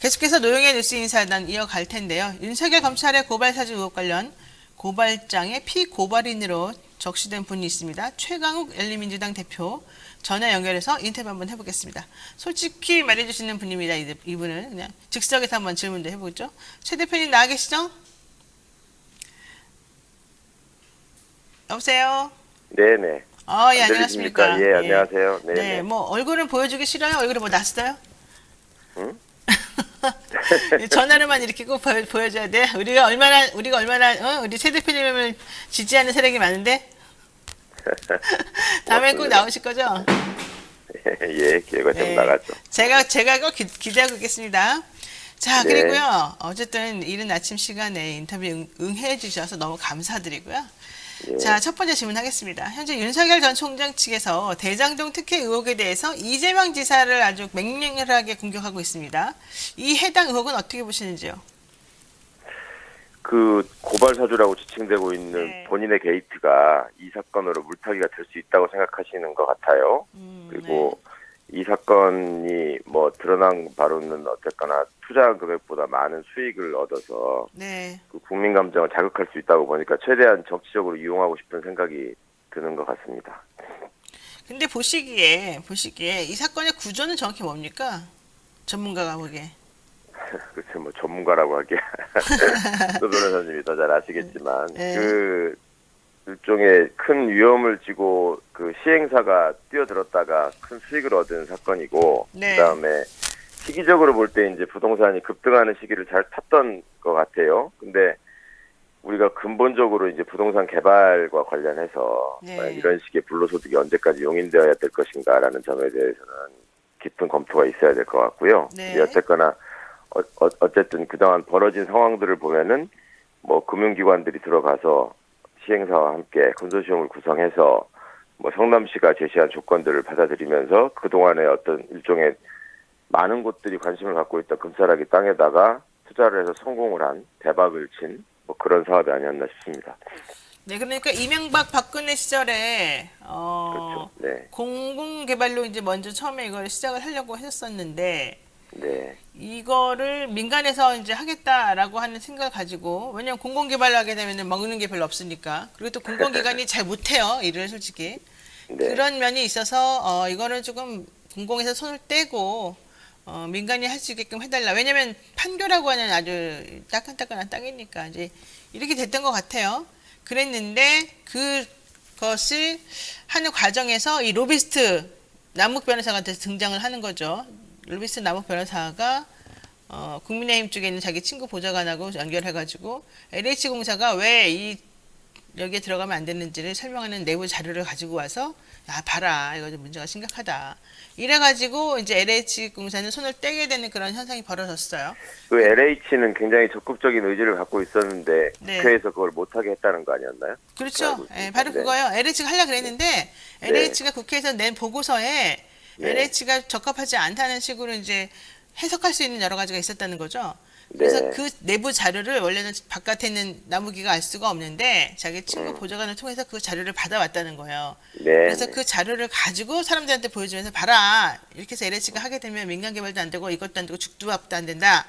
계속해서 노영의 뉴스 인사단 이어갈 텐데요. 윤석열 검찰의 고발 사주 의혹 관련 고발장에 피고발인으로 적시된 분이 있습니다. 최강욱 열린민주당 대표 전화 연결해서 인터뷰 한번 해보겠습니다. 솔직히 말해주시는 분입니다. 이- 이분은 그냥 즉석에서 한번 질문도 해보죠. 최 대표님 나와 계시죠? 여보세요. 네네. 어, 예, 안 안녕하십니까. 들리십니까? 예, 안녕하세요. 네 네. 네, 뭐 얼굴은 보여주기 싫어요? 얼굴이 뭐 낯서요? 응? 전화로만 이렇게 꼭 보여, 보여줘야 돼. 우리가 얼마나 우리가 얼마나 어? 우리 새 대표님을 지지하는 세력이 많은데 다음에 꼭. 나오실 거죠? 예, 기회가 좀 네. 나갔죠. 제가 제가 꼭 기, 기대하고 있겠습니다. 자 네. 그리고요 어쨌든 이른 아침 시간에 인터뷰 응, 응해 주셔서 너무 감사드리고요. 예. 자, 첫 번째 질문하겠습니다. 현재 윤석열 전 총장 측에서 대장동 특혜 의혹에 대해서 이재명 지사를 아주 맹렬하게 공격하고 있습니다. 이 해당 의혹은 어떻게 보시는지요? 그 고발 사주라고 지칭되고 있는 네. 본인의 게이트가 이 사건으로 물타기가 될 수 있다고 생각하시는 것 같아요. 음, 그리고 이 사건이 뭐 드러난 바로는 어쨌거나 투자 금액보다 많은 수익을 얻어서 네. 그 국민 감정을 자극할 수 있다고 보니까 최대한 정치적으로 이용하고 싶은 생각이 드는 것 같습니다. 근데 보시기에 보시기에 이 사건의 구조는 정확히 뭡니까? 전문가가 보기에. 글쎄 뭐 전문가라고 하기야 또 변호사님이 더 잘 아시겠지만 네. 그 일종의 큰 위험을 지고 그 시행사가 뛰어들었다가 큰 수익을 얻은 사건이고 네. 그다음에 시기적으로 볼 때 이제 부동산이 급등하는 시기를 잘 탔던 것 같아요. 근데 우리가 근본적으로 이제 부동산 개발과 관련해서 네. 이런 식의 불로소득이 언제까지 용인되어야 될 것인가라는 점에 대해서는 깊은 검토가 있어야 될 것 같고요. 네. 어쨌거나 어, 어, 어쨌든 그동안 벌어진 상황들을 보면은 뭐 금융기관들이 들어가서 시행사와 함께 컨소시엄을 구성해서 뭐 성남시가 제시한 조건들을 받아들이면서 그동안의 어떤 일종의 많은 곳들이 관심을 갖고 있던 금싸라기 땅에다가 투자를 해서 성공을 한 대박을 친 뭐 그런 사업이 아니었나 싶습니다. 네, 그러니까 이명박 박근혜 시절에 어 그렇죠. 네. 공공개발로 이제 먼저 처음에 이걸 시작을 하려고 했었는데 네. 이거를 민간에서 이제 하겠다라고 하는 생각을 가지고 왜냐면 공공개발로 하게 되면 먹는 게 별로 없으니까. 그리고 또 공공기관이 잘 못해요 일을 솔직히. 네. 그런 면이 있어서 어 이거는 조금 공공에서 손을 떼고 어 민간이 할 수 있게끔 해달라. 왜냐면 판교라고 하는 아주 따끈따끈한 땅이니까 이제 이렇게 됐던 것 같아요. 그랬는데 그것을 하는 과정에서 이 로비스트 남욱 변호사가 등장을 하는 거죠 로비스트 남욱 변호사가 어, 국민의힘 쪽에 있는 자기 친구 보좌관하고 연결해가지고 LH공사가 왜 이 여기에 들어가면 안 되는지를 설명하는 내부 자료를 가지고 와서 야 봐라 이거 좀 문제가 심각하다 이래가지고 이제 LH공사는 손을 떼게 되는 그런 현상이 벌어졌어요. 그 LH는 굉장히 적극적인 의지를 갖고 있었는데 네. 국회에서 그걸 못하게 했다는 거 아니었나요? 그렇죠. 예. 바로 네. 그거요. LH가 하려 그랬는데 LH가 국회에서 낸 보고서에 네. LH가 적합하지 않다는 식으로 이제 해석할 수 있는 여러 가지가 있었다는 거죠. 그래서 네. 그 내부 자료를 원래는 바깥에 있는 나무기가 알 수가 없는데 자기 친구 음. 보좌관을 통해서 그 자료를 받아왔다는 거예요. 네. 그래서 네. 그 자료를 가지고 사람들한테 보여주면서 봐라 이렇게 해서 LH가 하게 되면 민간 개발도 안 되고 이것도 안 되고 죽두밥도 안 된다.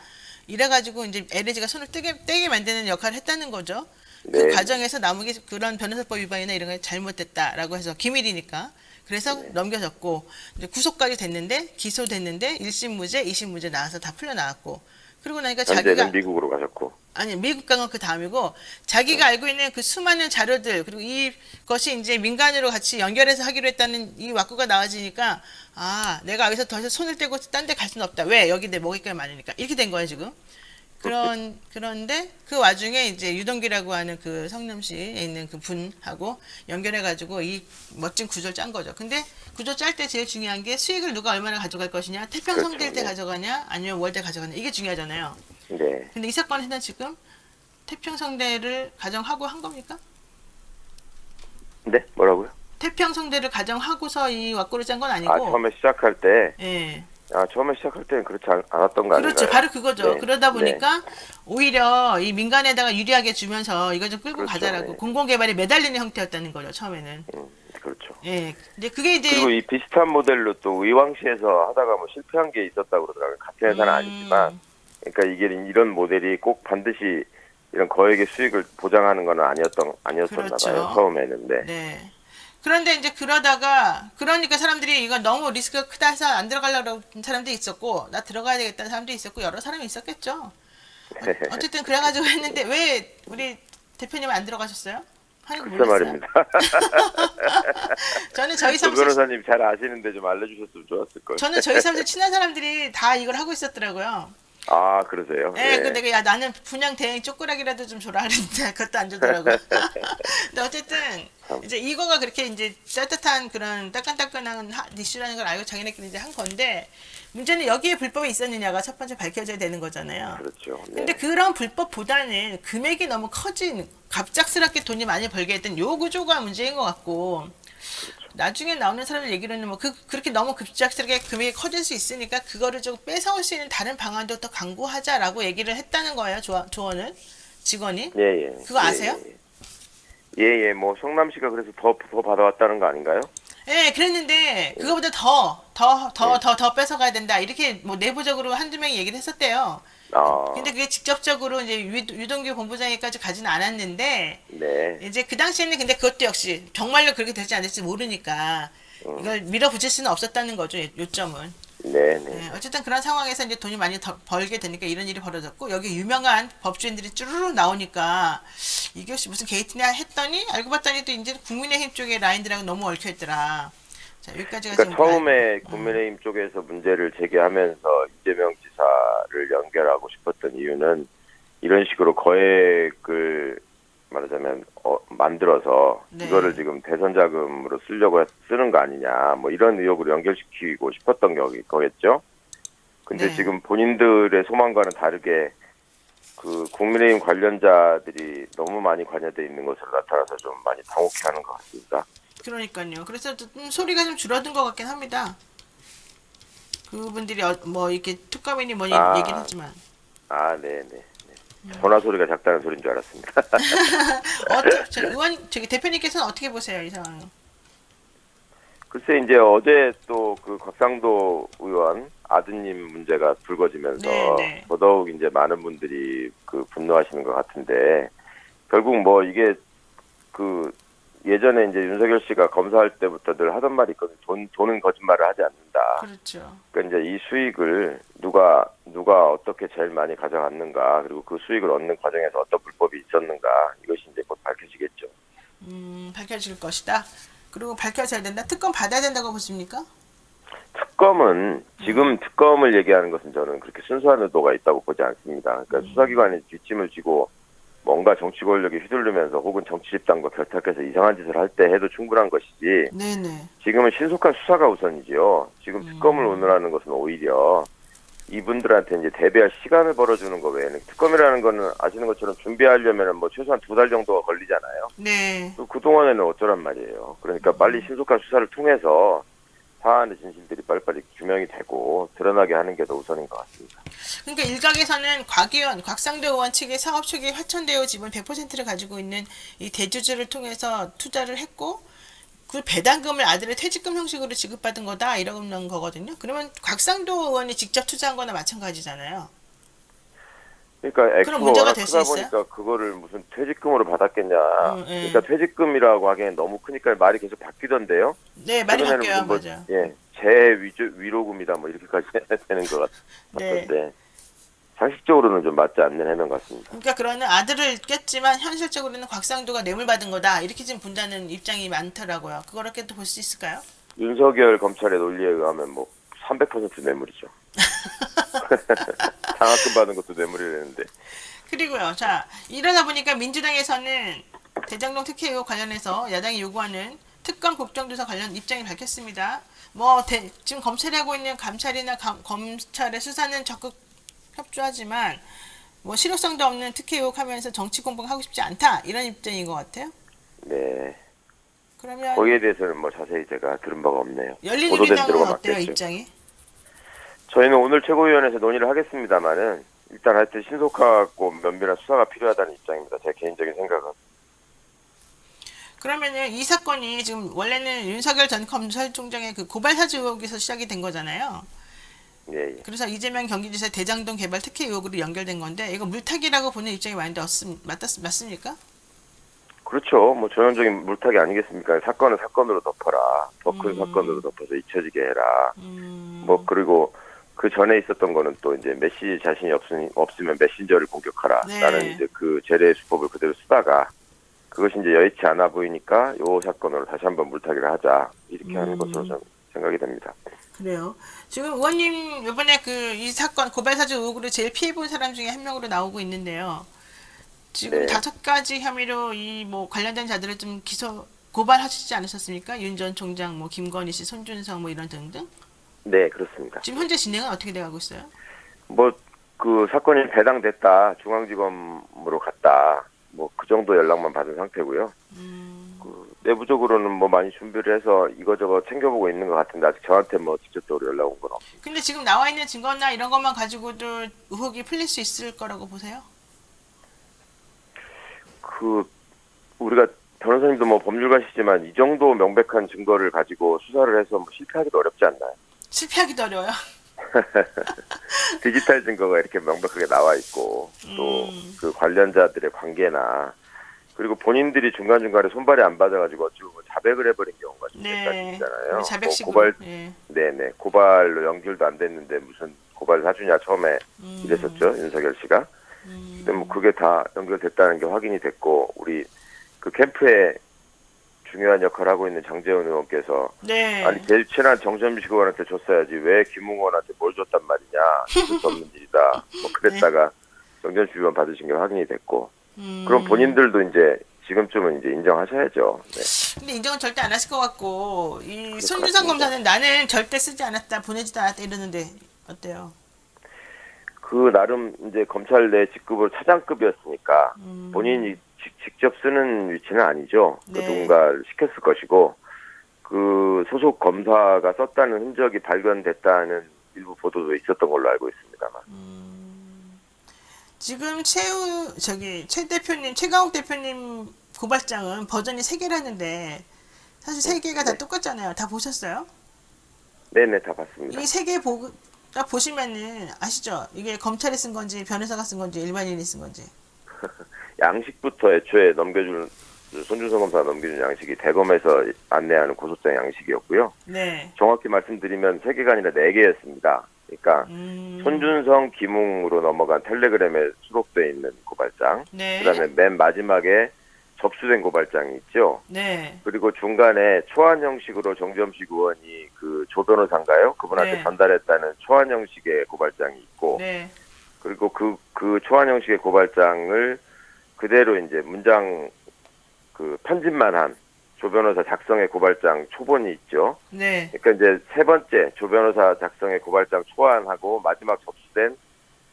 이래가지고 이제 LH가 손을 떼게, 떼게 만드는 역할을 했다는 거죠. 그 네. 과정에서 남욱이 그런 변호사법 위반이나 이런 게 잘못됐다라고 해서 기밀이니까 그래서 네. 넘겨졌고 이제 구속까지 됐는데 기소됐는데 1심 무죄, 2심 무죄 나와서 다 풀려 나왔고. 그러고 나니까 자기가 미국으로 가셨고. 아니 미국 간 건 그 다음이고 자기가 알고 있는 그 수많은 자료들 그리고 이것이 이제 민간으로 같이 연결해서 하기로 했다는 이 왁구가 나와지니까 아 내가 여기서 더 이상 손을 떼고 딴 데 갈 수는 없다. 왜? 여기 내게 많으니까. 이렇게 된 거예요 지금 그런 그런데 그 와중에 이제 유동기라고 하는 그 성남시에 있는 그 분하고 연결해 가지고 이 멋진 구조를 짠 거죠 근데 구조 짤 때 제일 중요한 게 수익을 누가 얼마나 가져갈 것이냐 태평성대일 때 그렇죠, 네. 가져가냐 아니면 월때 가져가냐 이게 중요하잖아요 네. 근데 이 사건에는 지금 태평성대를 가정하고 한 겁니까? 네? 뭐라고요? 태평성대를 가정하고서 이 왁구를 짠 건 아니고. 아, 처음에 시작할 때, 예. 아, 처음에 시작할 때는 그렇지 않, 않았던 거 아닌가요? 그렇죠. 바로 그거죠. 네. 그러다 네. 보니까 오히려 이 민간에다가 유리하게 주면서 이거 좀 끌고 그렇죠. 가자라고 네. 공공개발에 매달리는 형태였다는 거죠. 처음에는. 음, 그렇죠. 예. 근데 그게 이제 그리고 이 비슷한 모델로 또 의왕시에서 하다가 뭐 실패한 게 있었다고 그러더라고요. 같은 회사는 음, 아니지만 그러니까 이게 이런 모델이 꼭 반드시 이런 거액의 수익을 보장하는 건 아니었던 아니었었나 그렇죠. 봐요 처음에는 네. 네. 그런데 이제 그러다가 그러니까 사람들이 이거 너무 리스크가 크다 해서 안 들어가려고 하는 사람도 있었고 나 들어가야 되겠다는 사람도 있었고 여러 사람이 있었겠죠. 어쨌든 그래가지고 했는데 왜 우리 대표님은 안 들어가셨어요? 글쎄. 말입니다. 저는 저희 조 사무실 변호사님 잘 아시는데 좀 알려주셨으면 좋았을 걸. 저는 저희 사무실 친한 사람들이 다 이걸 하고 있었더라고요. 아 그러세요? 예, 네. 근데 야 나는 분양 대행 쪼꾸라기라도 좀 줘라 그랬는데 그것도 안 주더라고요. 근데 어쨌든 이제 이거가 그렇게 이제 따뜻한 그런 따끈따끈한 하- 이슈라는 걸 알고 자기네끼리 이제 한 건데 문제는 여기에 불법이 있었느냐가 첫 번째 밝혀져야 되는 거잖아요. 그렇죠. 네. 근데 그런 불법보다는 금액이 너무 커진 갑작스럽게 돈이 많이 벌게 했던 요 구조가 문제인 것 같고 나중에 나오는 사람들 얘기로는 뭐 그, 그렇게 너무 급작스럽게 금액이 커질 수 있으니까 그거를 좀 뺏어올 수 있는 다른 방안도 더 강구하자라고 얘기를 했다는 거예요 조, 조언을 직원이 예, 예. 그거 예, 아세요? 예, 예, 예. 뭐 성남시가 그래서 더, 더 받아왔다는 거 아닌가요? 예 그랬는데 그거보다 더 더 더 더더 뺏어가야 된다 이렇게 뭐 내부적으로 한두 명이 얘기를 했었대요 아, 근데 그게 직접적으로 이제 유, 유동규 본부장에까지 가지는 않았는데 네. 이제 그 당시에는 근데 그것도 역시 정말로 그렇게 안 될지 모르니까 이걸 밀어붙일 수는 없었다는 거죠 요- 요점은 네, 네. 네, 어쨌든 그런 상황에서 이제 돈이 많이 더 벌게 되니까 이런 일이 벌어졌고 여기 유명한 법조인들이 쭈루루 나오니까 이것이 무슨 게이트냐 했더니 알고 봤더니 또 이제 국민의힘 쪽의 라인들하고 너무 얽혀 있더라. 자 여기까지가 그러니까 지금 처음에 국민의힘 쪽에서 문제를 제기하면서 이재명 지사 를 연결하고 싶었던 이유는 이런 식으로 거액을 말하자면 어, 만들어서 네. 이거를 지금 대선 자금으로 쓰려고 해- 쓰는 거 아니냐 뭐 이런 의혹으로 연결시키고 싶었던 거, 거겠죠. 근데 네. 지금 본인들의 소망과는 다르게 그 국민의힘 관련자들이 너무 많이 관여돼 있는 것으로 나타나서 좀 많이 당혹해하는 것 같습니다. 그러니까요. 그래서 좀 소리가 좀 줄어든 것 같긴 합니다. 그분들이 어, 뭐 이렇게 특검이니 뭐니 아. 얘기를 했지만 아, 네, 네. 네. 전화 소리가 작다는 소리인 줄 알았습니다. 어떻게 저 의원 저기 대표님께서는 어떻게 보세요 이 상황? 글쎄 이제 어제 또 그 곽상도 의원 아드님 문제가 불거지면서 네, 네. 더더욱 이제 많은 분들이 그 분노하시는 것 같은데 결국 뭐 이게 그 예전에 이제 윤석열 씨가 검사할 때부터 늘 하던 말이 있거든요. 돈 돈은 거짓말을 하지 않는다. 그렇죠. 그러니까 이제 이 수익을 누가 누가 어떻게 제일 많이 가져갔는가 그리고 그 수익을 얻는 과정에서 어떤 불법이 있었는가 이것이 이제 곧 밝혀지겠죠. 음, 밝혀질 것이다. 그리고 밝혀져야 된다. 특검 받아야 된다고 보십니까? 특검은 지금 특검을 얘기하는 것은 저는 그렇게 순수한 의도가 있다고 보지 않습니다. 그러니까 수사기관이 뒷짐을 지고 뭔가 정치 권력에 휘둘르면서 혹은 정치 집단과 결탁해서 이상한 짓을 할 때 해도 충분한 것이지 네네. 지금은 신속한 수사가 우선이지요. 지금 특검을 오늘하는 것은 오히려 이분들한테 이제 대비할 시간을 벌어주는 거 외에는 특검이라는 거는 아시는 것처럼 준비하려면 뭐 최소한 두 달 정도가 걸리잖아요. 네. 또 그동안에는 어쩌란 말이에요. 그러니까 빨리 신속한 수사를 통해서 사안의 진실들이 빨리빨리 규명이 되고 드러나게 하는 게 더 우선인 것 같습니다. 그러니까 일각에서는 곽 의원, 곽상도 의원 측의 사업 초기 화천대유 지분 100%를 가지고 있는 이 대주주를 통해서 투자를 했고 그 배당금을 아들의 퇴직금 형식으로 지급받은 거다 이런 거거든요. 그러면 곽상도 의원이 직접 투자한 거나 마찬가지잖아요. 그러니까 액수가 크다? 보니까 그거를 무슨 퇴직금으로 받았겠냐. 음, 예. 그러니까 퇴직금이라고 하기엔 너무 크니까 말이 계속 바뀌던데요. 네, 많이 최근에는 바뀌어요. 무슨 맞아요. 예, 제 위조, 위로금이다 뭐 이렇게까지 되는 것 같- 네. 같던데 상식적으로는 좀 맞지 않는 해명 같습니다. 그러니까 그러는 아들을 깼지만 현실적으로는 곽상도가 뇌물 받은 거다 이렇게 지금 본다는 입장이 많더라고요. 그렇게 또 볼 수 있을까요? 윤석열 검찰의 논리에 의하면 뭐 300% 뇌물이죠. 장학금 받은 것도 뇌물이라는데. 그리고요. 자, 이러다 보니까 민주당에서는 대장동 특혜 의혹 관련해서 야당이 요구하는 특검 국정조사 관련 입장이 밝혔습니다. 뭐 대- 지금 검찰이 하고 있는 감찰이나 감- 검찰의 수사는 적극 협조하지만 뭐 실효성도 없는 특혜 의혹하면서 정치 공방하고 싶지 않다 이런 입장인 것 같아요. 네. 그러면 거기에 대해서는 뭐 자세히 제가 들은 바가 없네요. 열린 보도된 우리당은 대로가 어때요 맞겠죠. 입장이? 저희는 오늘 최고위원회에서 논의를 하겠습니다만은 일단 하여튼 신속하고 면밀한 수사가 필요하다는 입장입니다. 제 개인적인 생각은. 그러면은 이 사건이 지금 원래는 윤석열 전 검찰총장의 그 고발 사주 의혹에서 시작이 된 거잖아요. 예, 예. 그래서 이재명 경기지사 대장동 개발 특혜 의혹으로 연결된 건데 이거 물타기라고 보는 입장이 많은데 어습, 맞, 맞습니까? 그렇죠. 뭐 전형적인 물타기 아니겠습니까? 사건은 사건으로 덮어라. 더큰 음. 사건으로 덮어서 잊혀지게 해라. 음, 뭐 그리고 그 전에 있었던 거는 또 이제 메시 자신이 없으니 없으면 메신저를 공격하라. 네. 라는 이제 그 재래 수법을 그대로 쓰다가 그것이 이제 여의치 않아 보이니까 요 사건으로 다시 한번 물타기를 하자 이렇게 하는 음. 것으로 저는 생각이 됩니다. 그래요. 지금 의원님 이번에 그 이 사건 고발 사주 의혹으로 제일 피해 본 사람 중에 한 명으로 나오고 있는데요. 지금 네. 다섯 가지 혐의로 이 뭐 관련된 자들을 좀 기소 고발하시지 않으셨습니까? 윤 전 총장, 뭐 김건희 씨, 손준성 뭐 이런 등등. 네, 그렇습니다. 지금 현재 진행은 어떻게 돼가고 있어요? 뭐 그 사건이 배당됐다. 중앙지검으로 갔다. 뭐 그 정도 연락만 받은 상태고요. 음, 그 내부적으로는 뭐 많이 준비를 해서 이거저거 챙겨보고 있는 것 같은데 아직 저한테 뭐 직접적으로 연락 온 건 없습니다. 근데 지금 나와 있는 증거나 이런 것만 가지고도 의혹이 풀릴 수 있을 거라고 보세요? 그 우리가 변호사님도 뭐 법률가시지만 이 정도 명백한 증거를 가지고 수사를 해서 뭐 실패하기도 어렵지 않나요? 실패하기도 어려워요. 디지털 증거가 이렇게 명백하게 나와 있고 또 음. 그 관련자들의 관계나 그리고 본인들이 중간중간에 손발이 안 받아가지고 어찌 보면 자백을 해버린 경우가 좀몇 가지 네. 있잖아요. 자백식으로. 뭐 고발, 예. 네네. 고발로 연결도 안 됐는데 무슨 고발 사주냐 처음에 음, 이랬었죠. 윤석열 씨가. 음, 근데 뭐 그게 다 연결됐다는 게 확인이 됐고 우리 그 캠프에 중요한 역할을 하고 있는 장재원 의원께서 네. 아니 제일 친한 정점식 의원한테 줬어야지 왜 김웅원한테 뭘 줬단 말이냐 있을 수 없는 일이다 뭐 그랬다가 정점식 의원 받으신 게 확인이 됐고 음. 그럼 본인들도 이제 지금쯤은 이제 인정하셔야죠. 네. 근데 인정은 절대 안 하실 것 같고 이것 손준성. 검사는 나는 절대 쓰지 않았다 보내지도 않았다 이러는데 어때요? 그 나름 이제 검찰 내 직급으로 차장급이었으니까 음, 본인이 직- 직접 쓰는 위치는 아니죠. 그 네. 누군가를 시켰을 것이고 그 소속 검사가 썼다는 흔적이 발견됐다는 일부 보도도 있었던 걸로 알고 있습니다만. 음, 지금 최우 저기 최 대표님 최강욱 대표님 고발장은 버전이 세 개라는데 사실 세 개가 다 네. 똑같잖아요. 다 보셨어요? 네네 다 봤습니다. 이 세 개보딱 보시면은 아시죠? 이게 검찰이 쓴 건지 변호사가 쓴 건지 일반인이 쓴 건지. 양식부터 애초에 넘겨준 손준성 검사 가 넘겨준 양식이 대검에서 안내하는 고소장 양식이었고요. 네. 정확히 말씀드리면 세 개가 아니라 네 개였습니다. 그러니까 음, 손준성, 김웅으로 넘어간 텔레그램에 수록돼 있는 고발장, 네. 그다음에 맨 마지막에 접수된 고발장이 있죠. 네. 그리고 중간에 초안 형식으로 정점식 의원이 그 조 변호사인가요? 그분한테 네. 전달했다는 초안 형식의 고발장이 있고, 네. 그리고 그, 그 초안 형식의 고발장을 그대로 이제 문장 그 편집만 한 조 변호사 작성의 고발장 초본이 있죠. 네. 그러니까 이제 세 번째 조 변호사 작성의 고발장 초안하고 마지막 접수된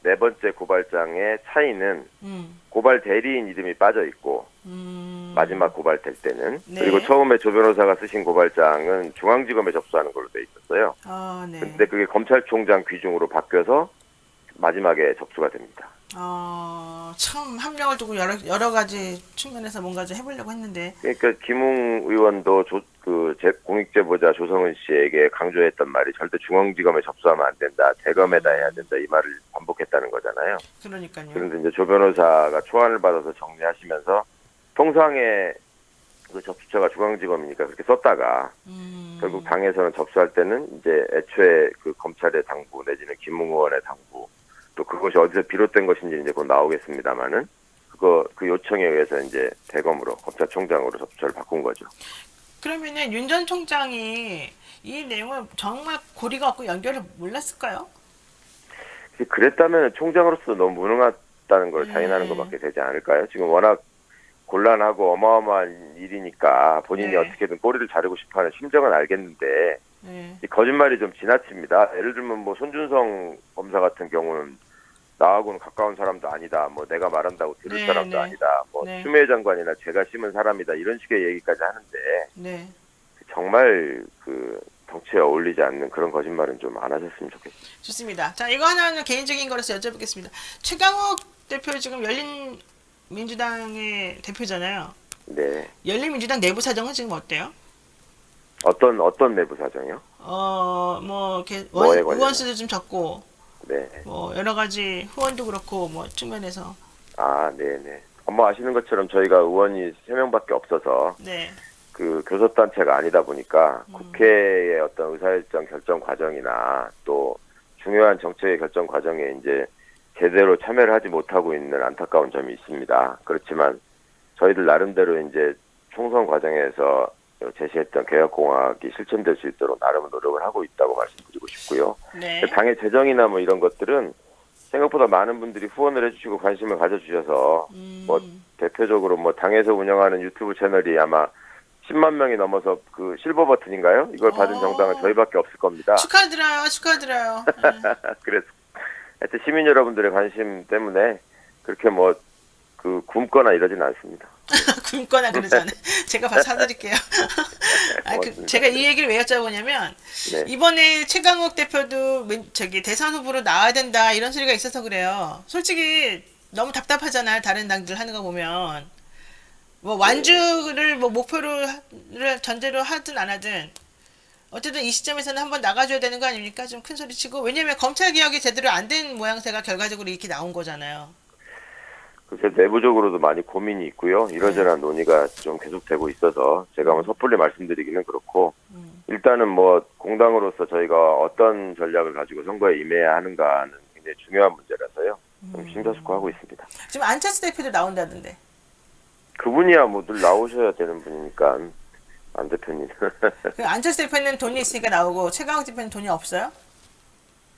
네 번째 고발장의 차이는 음. 고발 대리인 이름이 빠져 있고 음. 마지막 고발 될 때는 네. 그리고 처음에 조 변호사가 쓰신 고발장은 중앙지검에 접수하는 걸로 돼 있었어요. 아, 네. 근데 그게 검찰총장 귀중으로 바뀌어서 마지막에 접수가 됩니다. 어, 참 함량을 두고 여러 여러 가지 측면에서 뭔가 좀 해보려고 했는데 그러니까 김웅 의원도 조, 그 제, 공익제보자 조성은 씨에게 강조했던 말이 절대 중앙지검에 접수하면 안 된다, 대검에다 해야 된다 이 말을 반복했다는 거잖아요. 그러니까요. 그런데 이제 조 변호사가 초안을 받아서 정리하시면서 통상의 그 접수처가 중앙지검이니까 그렇게 썼다가 음. 결국 당에서는 접수할 때는 이제 애초에 그 검찰의 당부 내지는 김웅 의원의 당부 또 그것이 어디서 비롯된 것인지 이제 곧 나오겠습니다만은 그거 그 요청에 의해서 이제 대검으로 검찰총장으로 접수를 바꾼 거죠. 그러면은 윤 전 총장이 이 내용을 정말 고리가 없고 연결을 몰랐을까요? 그랬다면 총장으로서 너무 무능하다는 걸 네. 자인하는 것밖에 되지 않을까요? 지금 워낙 곤란하고 어마어마한 일이니까 본인이 네. 어떻게든 꼬리를 자르고 싶어하는 심정은 알겠는데 네. 이 거짓말이 좀 지나칩니다. 예를 들면 뭐 손준성 검사 같은 경우는 나하고는 가까운 사람도 아니다. 뭐 내가 말한다고 들을 네, 사람도 네. 아니다. 뭐 네. 추미애 장관이나 제가 심은 사람이다. 이런 식의 얘기까지 하는데 네. 정말 그 덩치에 어울리지 않는 그런 거짓말은 좀 안 하셨으면 좋겠어요. 좋습니다. 자, 이거 하나는 개인적인 거라서 여쭤보겠습니다. 최강욱 대표 지금 열린 민주당의 대표잖아요. 네. 열린 민주당 내부 사정은 지금 어때요? 어떤 어떤 내부 사정이요? 어, 뭐 이렇게 뭐에 원, 관련해? 의원 수도 좀 적고 네. 뭐 여러 가지 후원도 그렇고 뭐 측면에서 아, 네, 네. 뭐 아시는 것처럼 저희가 의원이 세 명밖에 없어서 네. 그 교섭단체가 아니다 보니까 국회의 어떤 의사일정 결정 과정이나 또 중요한 정책의 결정 과정에 이제 제대로 참여를 하지 못하고 있는 안타까운 점이 있습니다. 그렇지만 저희들 나름대로 이제 총선 과정에서 제시했던 개혁공학이 실천될 수 있도록 나름 노력을 하고 있다고 말씀드리고 싶고요. 네. 당의 재정이나 뭐 이런 것들은 생각보다 많은 분들이 후원을 해주시고 관심을 가져주셔서 음, 뭐 대표적으로 뭐 당에서 운영하는 유튜브 채널이 아마 10만 명이 넘어서 그 실버 버튼인가요? 이걸 받은 어. 정당은 저희밖에 없을 겁니다. 축하드려요. 축하드려요. 네. 그래서 하여튼 시민 여러분들의 관심 때문에 그렇게 뭐 그 굶거나 이러진 않습니다. 굶거나 그러지 않아요. 제가 봐서 사드릴게요. 아, 그. 제가 이 얘기를 왜 여쭤보냐면 네. 이번에 최강욱 대표도 민- 저기 대선 후보로 나와야 된다 이런 소리가 있어서 그래요. 솔직히 너무 답답하잖아요. 다른 당들 하는 거 보면 뭐 완주를 뭐 목표를 전제로 하든 안 하든 어쨌든 이 시점에서는 한번 나가줘야 되는 거 아닙니까? 좀 큰 소리 치고 왜냐면 검찰 개혁이 제대로 안 된 모양새가 결과적으로 이렇게 나온 거잖아요. 그래서 내부적으로도 많이 고민이 있고요. 이러저러한 논의가 좀 계속되고 있어서 제가 뭐 섣불리 말씀드리기는 그렇고 일단은 뭐 공당으로서 저희가 어떤 전략을 가지고 선거에 임해야 하는가는 굉장히 중요한 문제라서요. 좀 심사숙고하고 있습니다. 지금 안철수 대표도 나온다던데. 그분이야 뭐늘 나오셔야 되는 분이니까 안 대표님. 그 안철수 대표는 돈이 있으니까 나오고 최강욱 대표는 돈이 없어요?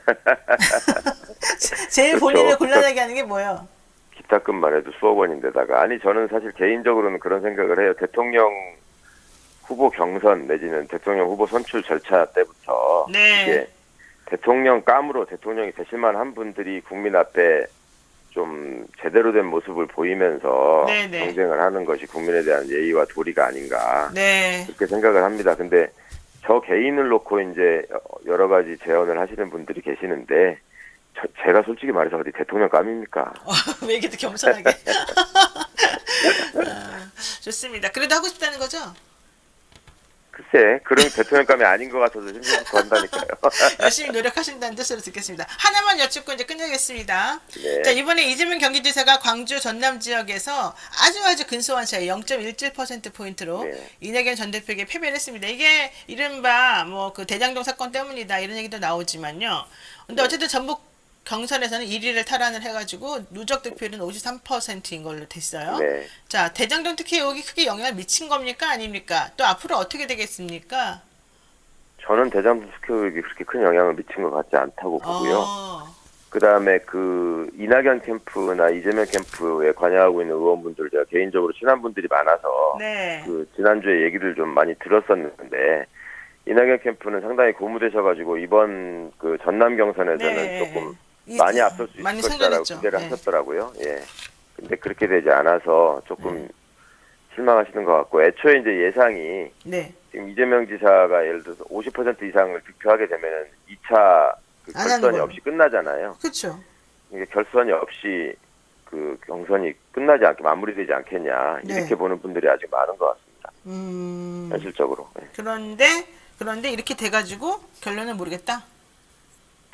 제일 그렇죠. 본인을 곤란하게 하는 게 뭐예요? 기타금만 해도 수억 원인데다가 아니 저는 사실 개인적으로는 그런 생각을 해요. 대통령 후보 경선 내지는 대통령 후보 선출 절차 때부터 네. 이게 대통령 감으로 대통령이 되실만 한 분들이 국민 앞에 좀 제대로 된 모습을 보이면서 네, 네. 경쟁을 하는 것이 국민에 대한 예의와 도리가 아닌가 네. 그렇게 생각을 합니다. 근데 저 개인을 놓고 이제 여러 가지 제언을 하시는 분들이 계시는데 저- 제 가 솔직히 말해서 어디 대통령 감입니까? 어, 왜 이렇게 겸손하게? 아, 좋습니다. 그래도 하고 싶다는 거죠? 글쎄 그런 대통령감이 아닌 것 같아서 심심하고 한다니까요. 열심히 노력하신다는 뜻으로 듣겠습니다. 하나만 여쭙고 이제 끝내겠습니다. 네. 자, 이번에 이재명 경기지사가 광주 전남 지역에서 아주 아주 근소한 차이 0.17%포인트로 네. 이낙연 전 대표에게 패배를 했습니다. 이게 이른바 뭐 그 대장동 사건 때문이다 이런 얘기도 나오지만요. 근데 어쨌든 전북 경선에서는 1위를 탈환을 해가지고 누적 득표율은 53%인 걸로 됐어요. 네. 자, 대장동 특혜 의혹이 크게 영향을 미친 겁니까? 아닙니까? 또 앞으로 어떻게 되겠습니까? 저는 대장동 스교육이 그렇게 큰 영향을 미친 것 같지 않다고 보고요. 어, 그 다음에 그 이낙연 캠프나 이재명 캠프에 관여하고 있는 의원분들 제가 개인적으로 친한 분들이 많아서 네. 그 지난주에 얘기를 좀 많이 들었었는데 이낙연 캠프는 상당히 고무되셔가지고 이번 그 전남 경선에서는 네. 조금 이- 많이 앞설 수 있을 것이라고. 기대를 네. 하셨더라고요. 예. 근데 그렇게 되지 않아서 조금 실망하시는 것 같고 애초에 이제 예상이 네. 지금 이재명 지사가 예를 들어서 50% 이상을 득표하게 되면은 2차 그 안 하는 결선이 걸로. 없이 끝나잖아요. 그렇죠. 이게 결선이 없이 그 경선이 끝나지 않게 마무리되지 않겠냐 네. 이렇게 보는 분들이 아직 많은 것 같습니다. 음. 현실적으로. 예. 그런데 그런데 이렇게 돼가지고 결론은 모르겠다.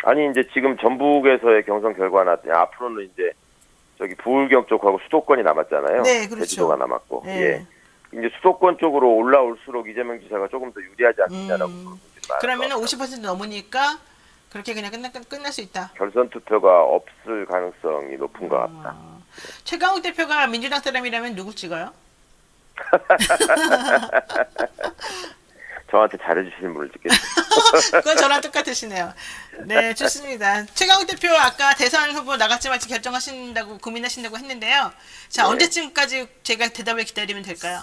아니 이제 지금 전북에서의 경선 결과나 앞으로는 이제 저기 부울경 쪽하고 수도권이 남았잖아요. 네, 그렇죠. 제주도가 남았고. 네. 예. 이제 수도권 쪽으로 올라올수록 이재명 지사가 조금 더 유리하지 않겠냐라고 음. 그러면은 50% 넘으니까 그렇게 그냥 끝나 끝날 수 있다. 결선 투표가 없을 가능성이 높은 것 같다. 아, 최강욱 대표가 민주당 사람이라면 누구 찍어요? 저한테 잘해주시는 분을 찍겠습니다. 그건 저랑 똑같으시네요. 네, 좋습니다. 최강욱 대표 아까 대선 후보 나갈지 말지 결정하신다고 고민하신다고 했는데요. 자, 네. 언제쯤까지 제가 대답을 기다리면 될까요?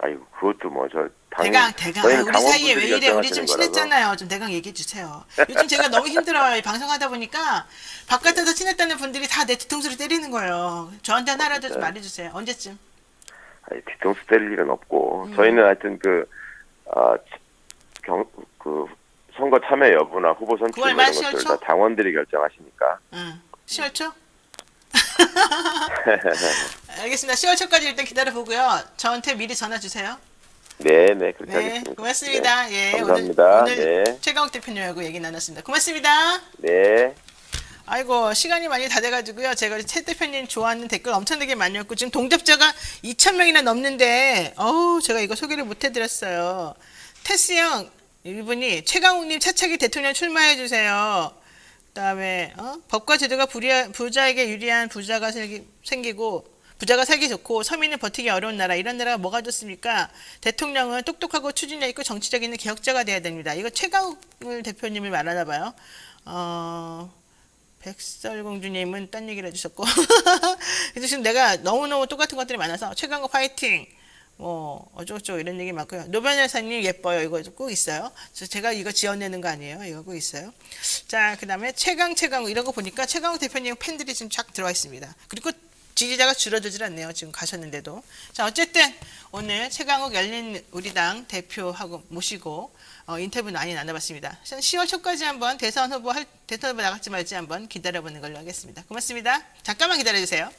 아이고 그것도 뭐저 대강, 대강. 아, 우리 사이에 왜 이래? 우리 좀 친했잖아요. 좀 대강 얘기해 주세요. 요즘 제가 너무 힘들어요. 이 방송하다 보니까 바깥에서 친했다는 분들이 다 내 뒤통수를 때리는 거예요. 저한테 하나라도 좀 진짜요? 말해주세요. 언제쯤? 아니, 뒤통수 때릴 일은 없고 음. 저희는 하여튼 그, 아, 경, 그 선거 참여 여부나 후보 선출 이런 말 것들? 다 당원들이 결정하시니까 응. 10월 초? 알겠습니다. 10월 초까지 일단 기다려 보고요. 저한테 미리 전화 주세요. 네, 네, 그렇게 네, 하겠습니다. 고맙습니다. 네, 예, 감사합니다. 오늘, 오늘 네, 최강욱 대표님하고 얘기 나눴습니다. 고맙습니다. 네. 아이고 시간이 많이 다 돼가지고요. 제가 최 대표님 좋아하는 댓글 엄청나게 많이 왔고 지금 동접자가 2천 명이나 넘는데 어우 제가 이거 소개를 못 해드렸어요. 테스 형 이분이 최강욱님 차차기 대통령 출마해 주세요. 그다음에 어? 법과 제도가 부리하, 부자에게 유리한 부자가 생기, 생기고 부자가 살기 좋고 서민은 버티기 어려운 나라 이런 나라가 뭐가 좋습니까? 대통령은 똑똑하고 추진력 있고 정치적 있는 개혁자가 돼야 됩니다. 이거 최강욱 대표님을 말하나 봐요. 어, 백설공주님은 딴 얘기를 해주셨고. 그래서 지금 내가 너무너무 똑같은 것들이 많아서 최강욱 파이팅! 뭐 어쩌고저쩌고 이런 얘기 많고요. 노변 여사님 예뻐요. 이거 꼭 있어요? 그래서 제가 이거 지어내는 거 아니에요? 이거 꼭 있어요? 자 그 다음에 최강 최강 이런 거 보니까 최강욱 대표님 팬들이 지금 쫙 들어와 있습니다. 그리고 지지자가 줄어들질 않네요. 지금 가셨는데도. 자 어쨌든 오늘 최강욱 열린 우리당 대표하고 모시고 어, 인터뷰 많이 나눠봤습니다. 10월 초까지 한번 대선 후보 할, 대선 후보 나갈지 말지 한번 기다려보는 걸로 하겠습니다. 고맙습니다. 잠깐만 기다려주세요.